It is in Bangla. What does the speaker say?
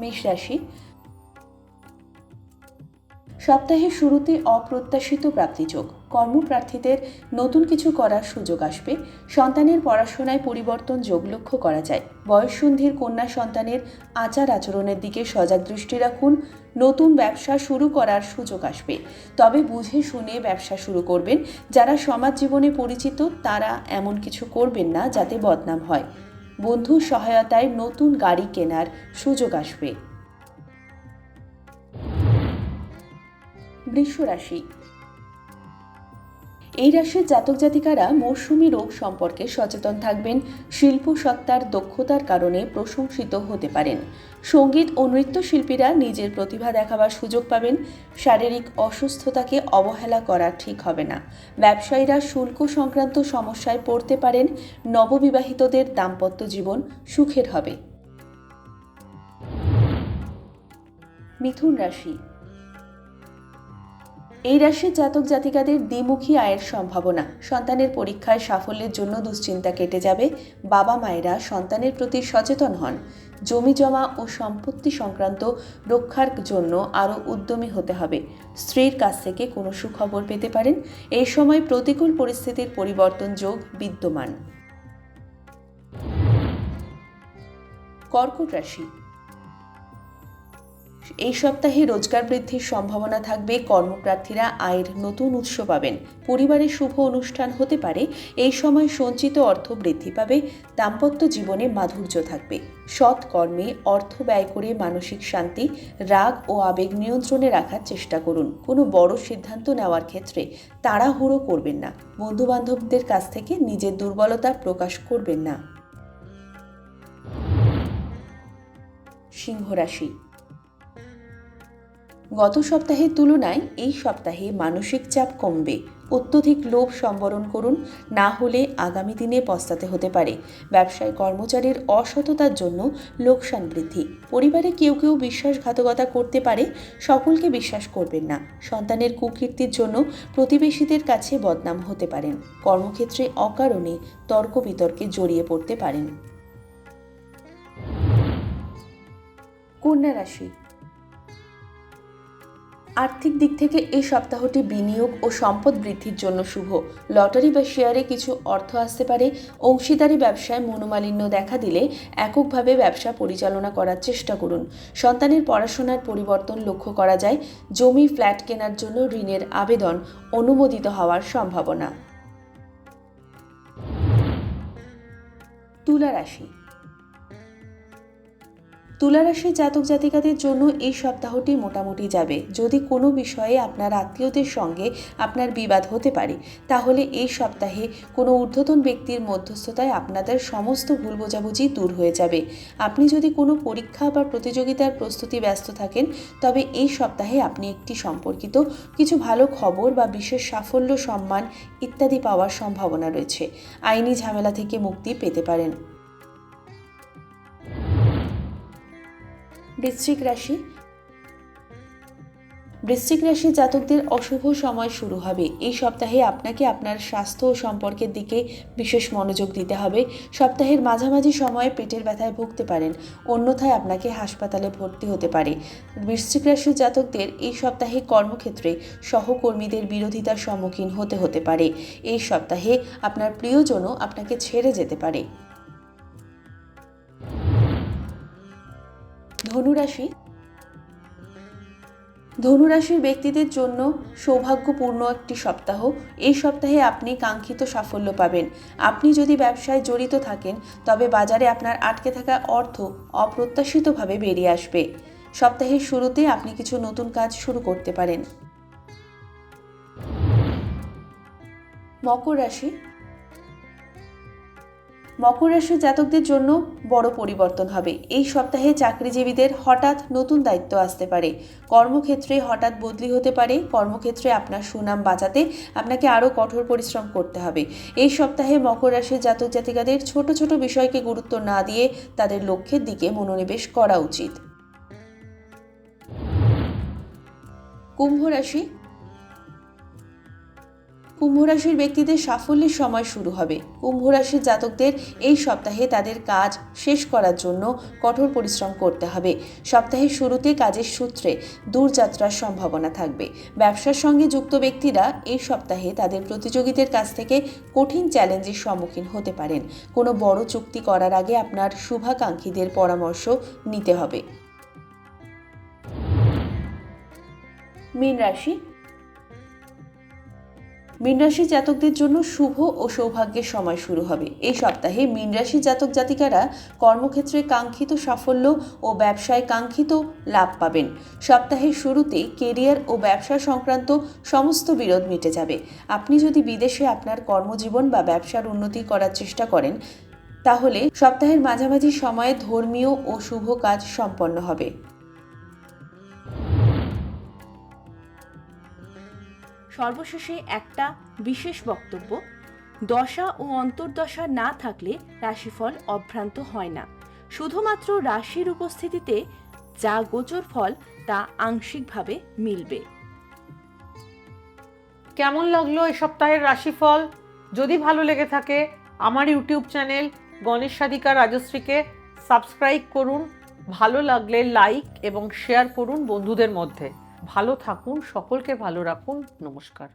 মেষ রাশি। সপ্তাহের শুরুতে অপ্রত্যাশিত প্রাপ্তিযোগ কর্মপ্রার্থীদের নতুন কিছু করার সুযোগ আসবে। সন্তানের পড়াশোনায় পরিবর্তন যোগ লক্ষ্য করা যায়। বয়ঃসন্ধির কন্যা সন্তানের আচার আচরণের দিকে সজাগ দৃষ্টি রাখুন। নতুন ব্যবসা শুরু করার সুযোগ আসবে। তবে বুঝে শুনে ব্যবসা শুরু করবেন। যারা সমাজ জীবনে পরিচিত, তারা এমন কিছু করবেন না যাতে বদনাম হয়। বন্ধুর সহায়তায় নতুন গাড়ি কেনার সুযোগ আসবে। বৃষ রাশি এই রাশির জাতক জাতিকারা মৌসুমি রোগ সম্পর্কে সচেতন থাকবেন, শিল্প সত্তার দক্ষতার কারণে প্রশংসিত হতে পারেন। সংগীত ও নৃত্যশিল্পীরা নিজের প্রতিভা দেখাবার সুযোগ পাবেন, শারীরিক অসুস্থতাকে অবহেলা করা ঠিক হবে না। ব্যবসায়ীরা শুল্ক সংক্রান্ত সমস্যায় পড়তে পারেন, নববিবাহিতদের দাম্পত্য জীবন সুখের হবে। মিথুন রাশি এই রাশির জাতক জাতিকাদের দ্বিমুখী আয়ের সম্ভাবনা। সন্তানের পরীক্ষায় সাফল্যের জন্য দুশ্চিন্তা কেটে যাবে। বাবা মায়েরা সন্তানের প্রতি সচেতন হন। জমি জমা ও সম্পত্তি সংক্রান্ত রক্ষার জন্য আরও উদ্যমী হতে হবে। স্ত্রীর কাছ থেকে কোনো সুখবর পেতে পারেন। এই সময় প্রতিকূল পরিস্থিতির পরিবর্তন যোগ বিদ্যমান। কর্কট রাশি এই সপ্তাহে রোজগার বৃদ্ধির সম্ভাবনা থাকবে। কর্মপ্রার্থীরা আয়ের নতুন উৎস পাবেন। পরিবারে শুভ অনুষ্ঠান হতে পারে। এই সময় সঞ্চিত অর্থ বৃদ্ধি পাবে। দাম্পত্য জীবনে মাধুর্য থাকবে। সৎ কর্মে অর্থ ব্যয় করে মানসিক শান্তি, রাগ ও আবেগ নিয়ন্ত্রণে রাখার চেষ্টা করুন। কোনো বড় সিদ্ধান্ত নেওয়ার ক্ষেত্রে তাড়াহুড়ো করবেন না। বন্ধুবান্ধবদের কাছ থেকে নিজের দুর্বলতা প্রকাশ করবেন না। সিংহ রাশি গত সপ্তাহের তুলনায় এই সপ্তাহে মানসিক চাপ কমবে। অত্যধিক লোভ সম্বরণ করুন, না হলে আগামী দিনে পস্তাতে হতে পারে। ব্যবসায় কর্মচারীর অসততার জন্য লোকসান বৃদ্ধি। পরিবারে কেউ কেউ বিশ্বাসঘাতকতা করতে পারে, সকলকে বিশ্বাস করবেন না। সন্তানের কুকীর্তির জন্য প্রতিবেশীদের কাছে বদনাম হতে পারেন। কর্মক্ষেত্রে অকারণে তর্ক বিতর্কে জড়িয়ে পড়তে পারেন। কন্যা রাশি আর্থিক দিক থেকে এই সপ্তাহটি বিনিয়োগ ও সম্পদ বৃদ্ধির জন্য শুভ। লটারি বা শেয়ারে কিছু অর্থ আসতে পারে। অংশীদারি ব্যবসায় মনোমালিন্য দেখা দিলে এককভাবে ব্যবসা পরিচালনা করার চেষ্টা করুন। সন্তানের পড়াশোনার পরিবর্তন লক্ষ্য করা যায়। জমি, ফ্ল্যাট কেনার জন্য ঋণের আবেদন অনুমোদিত হওয়ার সম্ভাবনা। তুলা রাশি তুলারাশির জাতক জাতিকাদের জন্য এই সপ্তাহটি মোটামুটি যাবে। যদি কোনো বিষয়ে আপনার আত্মীয়দের সঙ্গে আপনার বিবাদ হতে পারে, তাহলে এই সপ্তাহে কোনো ঊর্ধ্বতন ব্যক্তির মধ্যস্থতায় আপনাদের সমস্ত ভুল বোঝাবুঝি দূর হয়ে যাবে। আপনি যদি কোনো পরীক্ষা বা প্রতিযোগিতার প্রস্তুতি ব্যস্ত থাকেন, তবে এই সপ্তাহে আপনি একটি সম্পর্কিত কিছু ভালো খবর বা বিশেষ সাফল্য, সম্মান ইত্যাদি পাওয়ার সম্ভাবনা রয়েছে। আইনি ঝামেলা থেকে মুক্তি পেতে পারেন। বৃশ্চিক রাশি। বৃশ্চিক রাশির জাতকদের অশুভ সময় শুরু হবে। এই সপ্তাহে আপনাকে আপনার স্বাস্থ্য ও সম্পর্কের দিকে বিশেষ মনোযোগ দিতে হবে। সপ্তাহের মাঝামাঝি সময়ে পেটের ব্যথায় ভুগতে পারেন। অন্যথায় আপনাকে হাসপাতালে ভর্তি হতে পারে। বৃশ্চিক রাশির জাতকদের এই সপ্তাহে কর্মক্ষেত্রে সহকর্মীদের বিরোধিতার সম্মুখীন হতে হতে পারে। এই সপ্তাহে আপনার প্রিয়জনও আপনাকে ছেড়ে যেতে পারে। ধনুরাশি। ধনুরাশির ব্যক্তিদের জন্য সৌভাগ্যপূর্ণ একটি সপ্তাহ। এই সপ্তাহে আপনি কাঙ্ক্ষিত সাফল্য পাবেন। আপনি যদি ব্যবসায় জড়িত থাকেন, তবে বাজারে আপনার আটকে থাকা অর্থ অপ্রত্যাশিতভাবে বেরিয়ে আসবে। সপ্তাহের শুরুতে আপনি কিছু নতুন কাজ শুরু করতে পারেন। মকর রাশি মকর রাশির জাতকদের জন্য বড় পরিবর্তন হবে। এই সপ্তাহে চাকরিজীবীদের হঠাৎ নতুন দায়িত্ব আসতে পারে। কর্মক্ষেত্রে হঠাৎ বদলি হতে পারে। কর্মক্ষেত্রে আপনার সুনাম বাঁচাতে আপনাকে আরও কঠোর পরিশ্রম করতে হবে। এই সপ্তাহে মকর রাশির জাতক জাতিকাদের ছোট ছোট বিষয়কে গুরুত্ব না দিয়ে তাদের লক্ষ্যের দিকে মনোনিবেশ করা উচিত। কুম্ভ রাশি কুম্ভ রাশির ব্যক্তিদের সাফল্যের সময় শুরু হবে। কুম্ভ রাশির জাতকদের এই সপ্তাহে তাদের কাজ শেষ করার জন্য কঠোর পরিশ্রম করতে হবে। সপ্তাহের শুরুতে কাজের সূত্রে দূরযাত্রার সম্ভাবনা থাকবে। ব্যবসার সঙ্গে যুক্ত ব্যক্তিরা এই সপ্তাহে তাদের প্রতিযোগীদের কাছ থেকে কঠিন চ্যালেঞ্জের সম্মুখীন হতে পারেন। কোনো বড় চুক্তি করার আগে আপনার শুভাকাঙ্ক্ষীদের পরামর্শ নিতে হবে। মীন রাশি মীন রাশি জাতকদের জন্য শুভ ও সৌভাগ্যের সময় শুরু হবে। এই সপ্তাহে মীন রাশি জাতক জাতিকারা কর্মক্ষেত্রে কাঙ্ক্ষিত সাফল্য ও ব্যবসায় কাঙ্ক্ষিত লাভ পাবেন। সপ্তাহের শুরুতেই কেরিয়ার ও ব্যবসা সংক্রান্ত সমস্ত বিরোধ মিটে যাবে। আপনি যদি বিদেশে আপনার কর্মজীবন বা ব্যবসার উন্নতি করার চেষ্টা করেন, তাহলে সপ্তাহের মাঝামাঝি সময়ে ধর্মীয় ও শুভ কাজ সম্পন্ন হবে। সর্বশেষে একটা বিশেষ বক্তব্য, দশা ও অন্তর্দশা না থাকলে রাশিফল অভ্রান্ত হয় না। শুধুমাত্র রাশির উপস্থিতিতে যা গোচর ফল, তা আংশিকভাবে মিলবে। কেমন লাগল এ সপ্তাহের রাশিফল? যদি ভালো লেগে থাকে, আমার ইউটিউব চ্যানেল গণেশ সাধিকা রাজশ্রীকে সাবস্ক্রাইব করুন। ভালো লাগলে লাইক এবং শেয়ার করুন বন্ধুদের মধ্যে। ভালো থাকুন সকলকে ভালো রাখুন নমস্কার।